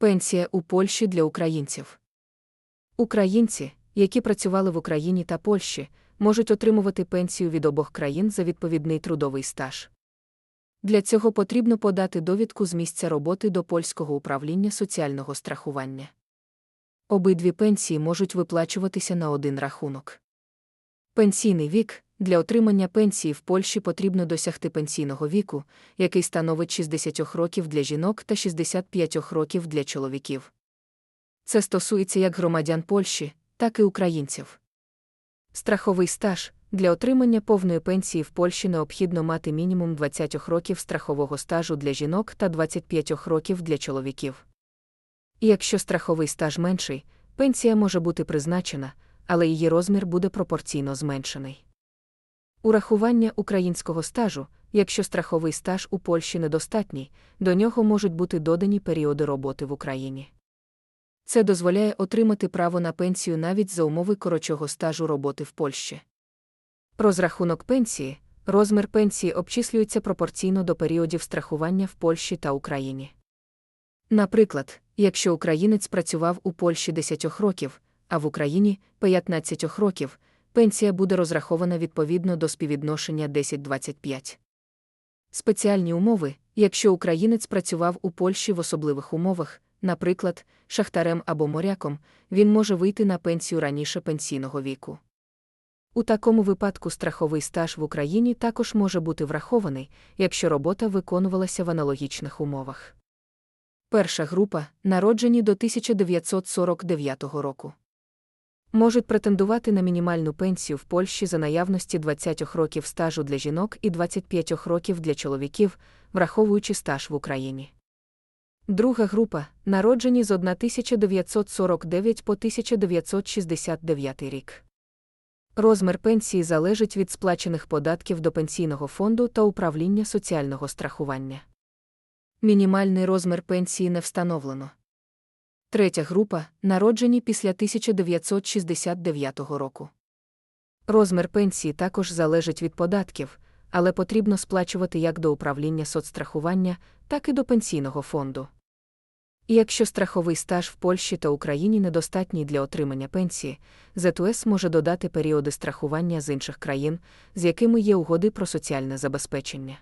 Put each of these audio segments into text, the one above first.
Пенсія у Польщі для українців. Українці, які працювали в Україні та Польщі, можуть отримувати пенсію від обох країн за відповідний трудовий стаж. Для цього потрібно подати довідку з місця роботи до польського управління соціального страхування. Обидві пенсії можуть виплачуватися на один рахунок. Пенсійний вік для отримання пенсії в Польщі потрібно досягти пенсійного віку, який становить 60 років для жінок та 65 років для чоловіків. Це стосується як громадян Польщі, так і українців. Страховий стаж для отримання повної пенсії в Польщі необхідно мати мінімум 20 років страхового стажу для жінок та 25 років для чоловіків. І якщо страховий стаж менший, пенсія може бути призначена, але її розмір буде пропорційно зменшений. Урахування українського стажу, якщо страховий стаж у Польщі недостатній, до нього можуть бути додані періоди роботи в Україні. Це дозволяє отримати право на пенсію навіть за умови коротшого стажу роботи в Польщі. Розрахунок пенсії розмір пенсії обчислюється пропорційно до періодів страхування в Польщі та Україні. Наприклад, якщо українець працював у Польщі 10 років, а в Україні 15 років, пенсія буде розрахована відповідно до співвідношення 10-25. Спеціальні умови, якщо українець працював у Польщі в особливих умовах, наприклад, шахтарем або моряком, він може вийти на пенсію раніше пенсійного віку. У такому випадку страховий стаж в Україні також може бути врахований, якщо робота виконувалася в аналогічних умовах. Перша група народжені до 1949 року. Можуть претендувати на мінімальну пенсію в Польщі за наявності 20 років стажу для жінок і 25 років для чоловіків, враховуючи стаж в Україні. Друга група народжені з 1949 по 1969 рік. Розмір пенсії залежить від сплачених податків до пенсійного фонду та управління соціального страхування. Мінімальний розмір пенсії не встановлено. Третя група народжені після 1969 року. Розмір пенсії також залежить від податків, але потрібно сплачувати як до управління соцстрахування, так і до пенсійного фонду. І якщо страховий стаж в Польщі та Україні недостатній для отримання пенсії, ЗТУС може додати періоди страхування з інших країн, з якими є угоди про соціальне забезпечення.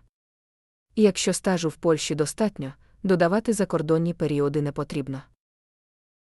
І якщо стажу в Польщі достатньо, додавати закордонні періоди не потрібно.